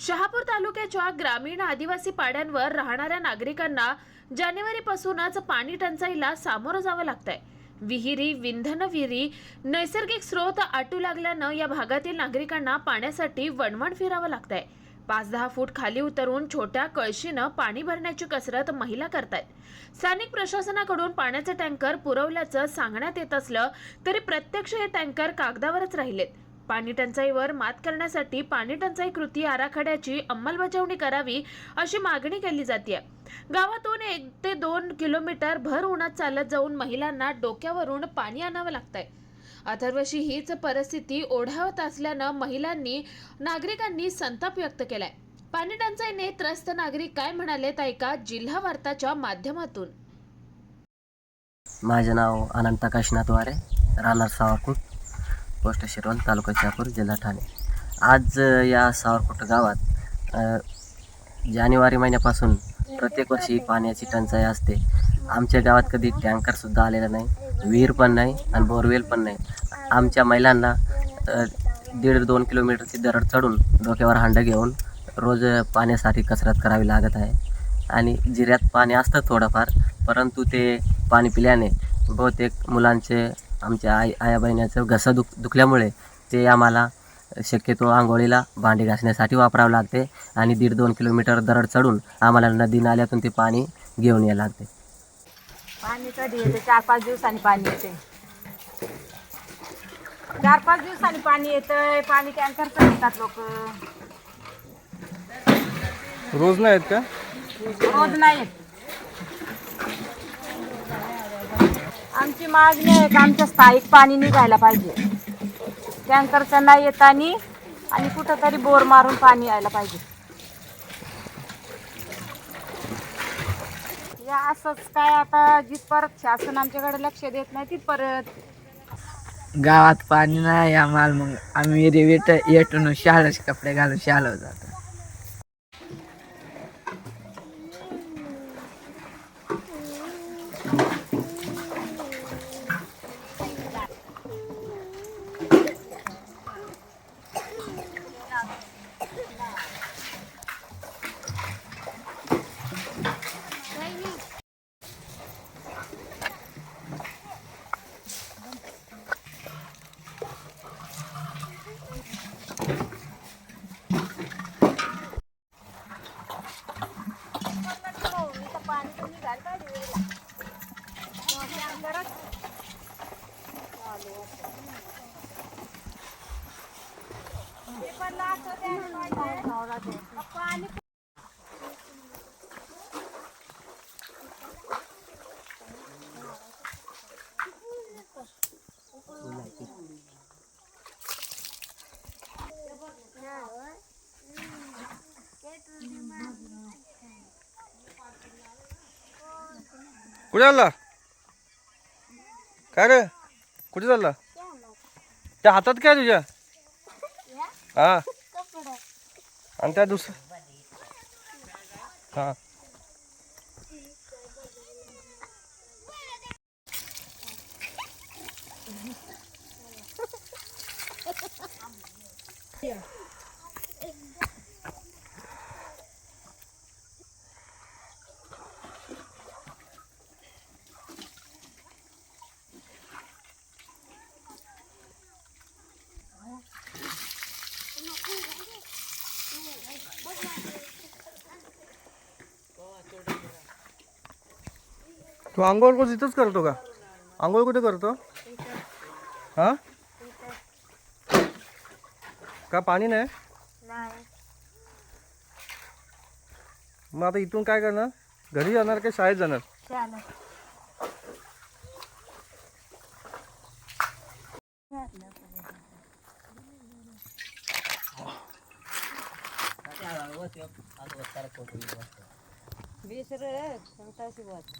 शहापूर तालुक्याच्या ग्रामीण आदिवासी पाड्यांवर राहणाऱ्या नागरिकांना जानेवारीपासूनच पाणी टंचाईला सामोरं जावं लागतंय. विहिरी विंधन विहिरी नैसर्गिक स्रोत आटू लागल्यानं या भागातील नागरिकांना पाण्यासाठी वणवण फिरावं लागतंय. पाच दहा फूट खाली उतरून छोट्या कळशीनं पाणी भरण्याची कसरत महिला करतायत. स्थानिक प्रशासनाकडून पाण्याचे टँकर पुरवल्याचं सांगण्यात येत असलं तरी प्रत्यक्ष हे टँकर कागदावरच राहिलेत. पाणी टंचाईवर मात करण्यासाठी पाणी टंचाई कृती आराखड्याची अंमलबजावणी करावी अशी मागणी केली जाते गावातून एक ते दोन किलोमीटर भर उन्हात चालत जाऊन महिलांना डोक्यावरून पाणी आणावं लागतंय. अथर्वशी हीच परिस्थिती ओढावत असल्यानं महिलांनी नागरिकांनी संताप व्यक्त केलाय. पाणी टंचाईने त्रस्त नागरिक काय म्हणालेत ऐका जिल्हा वार्ताच्या माध्यमातून. माझे नाव अनंत काशीनाथ वारे राहणार सावरकुट पोस्ट शिरवण तालुका शहापूर जिल्हा ठाणे. आज या सावरकोट गावात जानेवारी महिन्यापासून प्रत्येक वर्षी पाण्याची टंचाई असते. आमच्या गावात कधी टँकरसुद्धा आलेला नाही विहीर पण नाही आणि बोरवेल पण नाही. आमच्या महिलांना दीड दोन किलोमीटरची दरड चढून डोक्यावर हांडं घेऊन रोज पाण्यासाठी कसरत करावी लागत आहे. आणि जिऱ्यात पाणी असतं थोडंफार परंतु ते पाणी पिल्याने बहुतेक मुलांचे आमच्या आई आया बहिण्याचं घसं दुख दुखल्यामुळे ते आम्हाला शक्यतो आंघोळीला भांडी घासण्यासाठी वापरावं लागते आणि दीड दोन किलोमीटर दरड चढून आम्हाला नदी नाल्यातून ते पाणी घेऊन यावं लागते. पाणी कधी येते? चार पाच दिवसांनी पाणी येते. चार पाच दिवसांनी पाणी येतंय. पाणी टँकरचं येतात लोक. रोज नाही आहेत का? रोज नाही येत आमची मागणी आहे का आमच्या स्थायिक पाणी निघायला पाहिजे. टँकरचं नाही येतानी आणि कुठंतरी बोर मारून पाणी यायला पाहिजे. या असंच काय आता जिथपर्यंत शासन आमच्याकडे लक्ष देत नाही तिथपर्यंत गावात पाणी नाही आम्हाला मग आम्ही रेवेट येटून शाळेचे कपडे घालून शाळेवर जातो. Gracias. कुठे चालला काय रे? कुठे चालला? त्या हातात काय तुझ्या? हा. आणि त्या दुसऱ्या हा. तू आंघोळ रोज इथंच करतो का? आंघोळ कुठे करतो? हा? का पाणी नाही? मग आता इथून काय करणार? घरी जाणार का शाळेत जाणार. ಬಿಸಿರು ಸಂತ ಸಿಗೋದು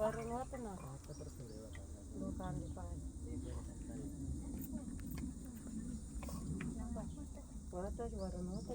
Warung apa nak? Bukan di pangan. Warung warung apa?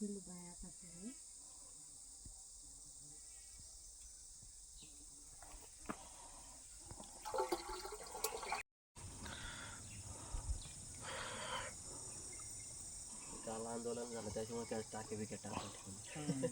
दुसरे जण जाता काय काल आंदोलन झालं त्याच्यामुळे त्याच टाके बिके टाकून. ठेवले